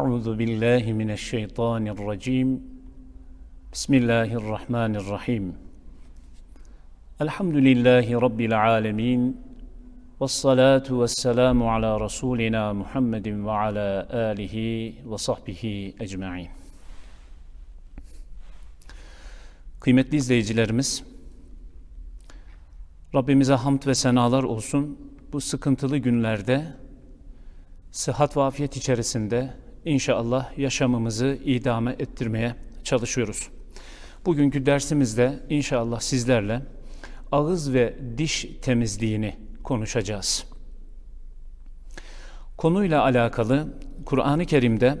أعوذ بالله من الشيطان الرجيم بسم الله الرحمن الرحيم الحمد لله رب العالمين والصلاة والسلام على رسولنا محمد وعلى آله وصحبه أجمعين Kıymetli izleyicilerimiz, Rabbimize hamd ve senalar olsun. Bu sıkıntılı günlerde sıhhat ve afiyet içerisinde inşallah yaşamımızı idame ettirmeye çalışıyoruz. Bugünkü dersimizde inşallah sizlerle ağız ve diş temizliğini konuşacağız. Konuyla alakalı Kur'an-ı Kerim'de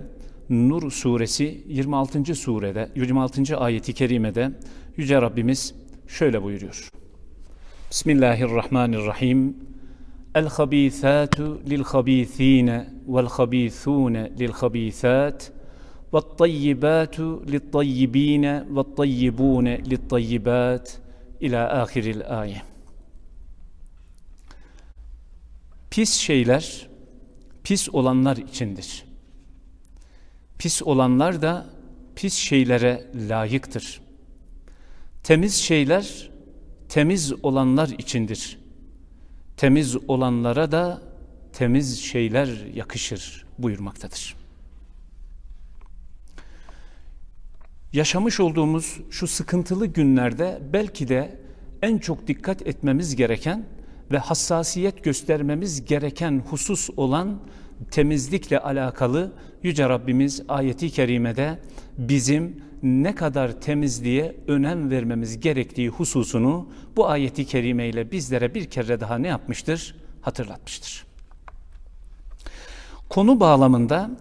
Nur suresi 26. surede 26. ayeti kerimede yüce Rabbimiz şöyle buyuruyor. Bismillahirrahmanirrahim. Ve tayyibatu lit tayyibine ve tayyibune lit tayyibat ila ahiril ayet. Pis şeyler pis olanlar içindir. Pis olanlar da pis şeylere layıktır. Temiz şeyler temiz olanlar içindir. Temiz olanlara da temiz şeyler yakışır buyurmaktadır. Yaşamış olduğumuz şu sıkıntılı günlerde belki de en çok dikkat etmemiz gereken ve hassasiyet göstermemiz gereken husus olan temizlikle alakalı Yüce Rabbimiz ayeti kerimede bizim ne kadar temizliğe önem vermemiz gerektiği hususunu bu ayeti kerimeyle bizlere bir kere daha ne yapmıştır? Hatırlatmıştır. Konu bağlamında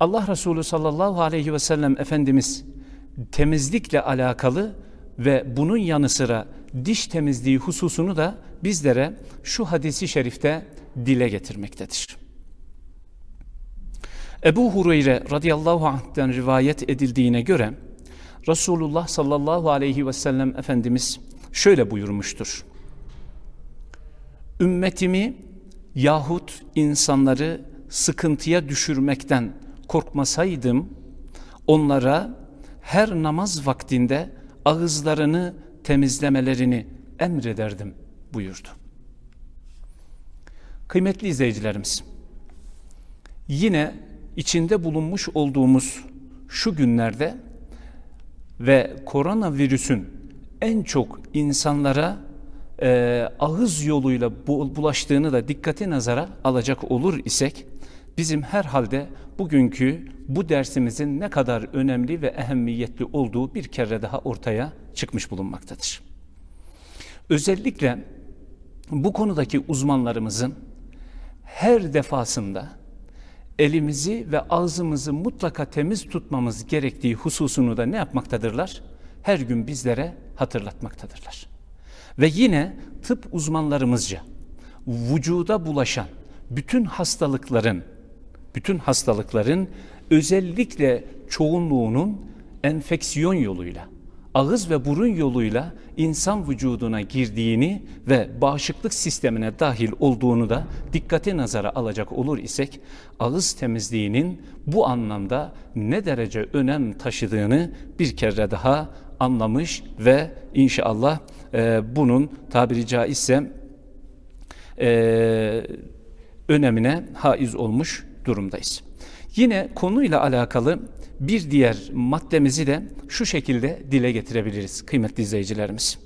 Allah Resulü sallallahu aleyhi ve sellem Efendimiz temizlikle alakalı ve bunun yanı sıra diş temizliği hususunu da bizlere şu hadisi şerifte dile getirmektedir. Ebu Hureyre radıyallahu anh'ten rivayet edildiğine göre Resulullah sallallahu aleyhi ve sellem Efendimiz şöyle buyurmuştur. Ümmetimi yahut insanları sıkıntıya düşürmekten korkmasaydım onlara her namaz vaktinde ağızlarını temizlemelerini emrederdim buyurdu. Kıymetli izleyicilerimiz, yine içinde bulunmuş olduğumuz şu günlerde ve koronavirüsün en çok insanlara e, ağız yoluyla bulaştığını da dikkate nazara alacak olur isek bizim herhalde bugünkü bu dersimizin ne kadar önemli ve ehemmiyetli olduğu bir kere daha ortaya çıkmış bulunmaktadır. Özellikle bu konudaki uzmanlarımızın her defasında elimizi ve ağzımızı mutlaka temiz tutmamız gerektiği hususunu da ne yapmaktadırlar? Her gün bizlere hatırlatmaktadırlar. Ve yine tıp uzmanlarımızca vücuda bulaşan bütün hastalıkların bütün hastalıkların özellikle çoğunluğunun enfeksiyon yoluyla ağız ve burun yoluyla insan vücuduna girdiğini ve bağışıklık sistemine dahil olduğunu da dikkate nazara alacak olur isek ağız temizliğinin bu anlamda ne derece önem taşıdığını bir kere daha anlamış ve inşallah e, bunun tabiri caizse e, önemine haiz olmuş durumdayız. Yine konuyla alakalı bir diğer maddemizi de şu şekilde dile getirebiliriz kıymetli izleyicilerimiz.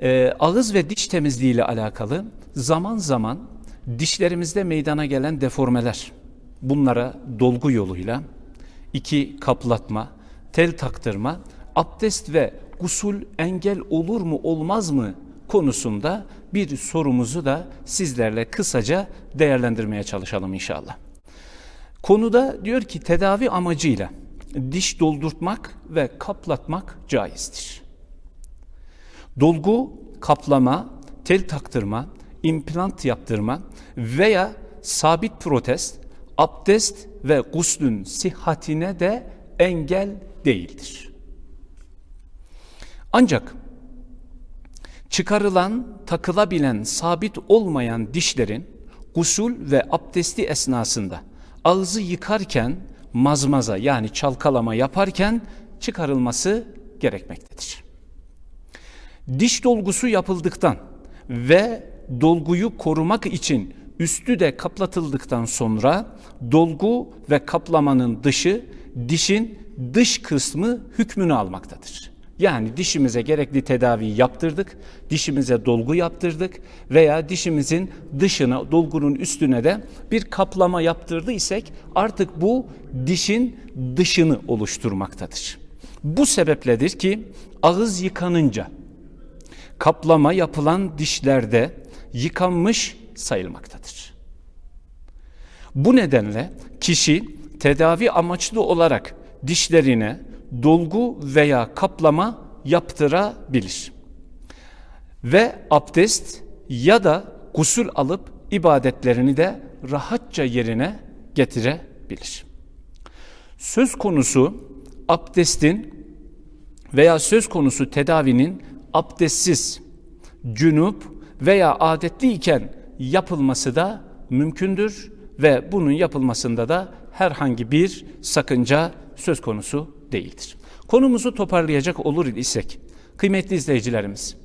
Ee, ağız ve diş temizliği ile alakalı zaman zaman dişlerimizde meydana gelen deformeler, bunlara dolgu yoluyla, iki kaplatma, tel taktırma, abdest ve gusul engel olur mu olmaz mı konusunda bir sorumuzu da sizlerle kısaca değerlendirmeye çalışalım inşallah. Konuda diyor ki tedavi amacıyla diş doldurtmak ve kaplatmak caizdir. Dolgu, kaplama, tel taktırma, implant yaptırma veya sabit protez, abdest ve guslün sihatine de engel değildir. Ancak çıkarılan, takılabilen, sabit olmayan dişlerin gusul ve abdesti esnasında ağzı yıkarken mazmaza yani çalkalama yaparken çıkarılması gerekmektedir. Diş dolgusu yapıldıktan ve dolguyu korumak için üstü de kaplatıldıktan sonra dolgu ve kaplamanın dışı dişin dış kısmı hükmünü almaktadır. Yani dişimize gerekli tedaviyi yaptırdık, dişimize dolgu yaptırdık veya dişimizin dışına, dolgunun üstüne de bir kaplama yaptırdıysak artık bu dişin dışını oluşturmaktadır. Bu sebepledir ki ağız yıkanınca kaplama yapılan dişlerde yıkanmış sayılmaktadır. Bu nedenle kişi tedavi amaçlı olarak dişlerine dolgu veya kaplama yaptırabilir. Ve abdest ya da gusül alıp ibadetlerini de rahatça yerine getirebilir. Söz konusu abdestin veya söz konusu tedavinin abdestsiz, cünüp veya adetli iken yapılması da mümkündür ve bunun yapılmasında da herhangi bir sakınca söz konusu değildir. Konumuzu toparlayacak olur isek, kıymetli izleyicilerimiz,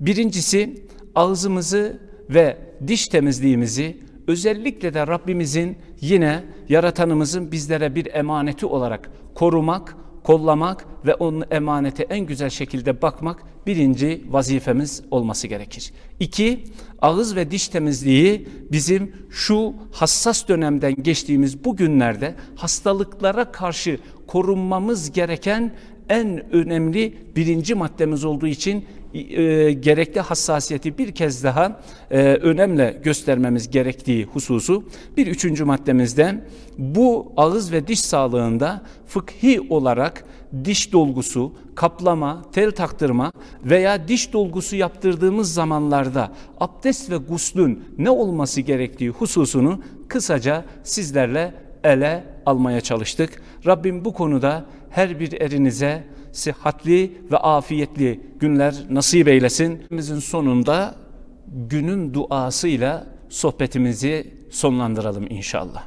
birincisi ağzımızı ve diş temizliğimizi özellikle de Rabbimizin yine yaratanımızın bizlere bir emaneti olarak korumak, kollamak ve onun emanete en güzel şekilde bakmak birinci vazifemiz olması gerekir. İki, ağız ve diş temizliği bizim şu hassas dönemden geçtiğimiz bu günlerde hastalıklara karşı korunmamız gereken en önemli birinci maddemiz olduğu için e, gerekli hassasiyeti bir kez daha e, önemle göstermemiz gerektiği hususu bir üçüncü maddemizde bu ağız ve diş sağlığında fıkhi olarak diş dolgusu, kaplama, tel taktırma veya diş dolgusu yaptırdığımız zamanlarda abdest ve guslün ne olması gerektiği hususunu kısaca sizlerle ele almaya çalıştık. Rabbim bu konuda her bir erinize sıhhatli ve afiyetli günler nasip eylesin. Bizim sonunda günün duasıyla sohbetimizi sonlandıralım inşallah.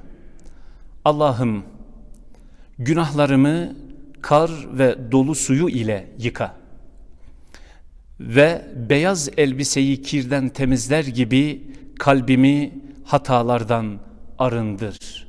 Allah'ım günahlarımı kar ve dolu suyu ile yıka ve beyaz elbiseyi kirden temizler gibi kalbimi hatalardan arındır.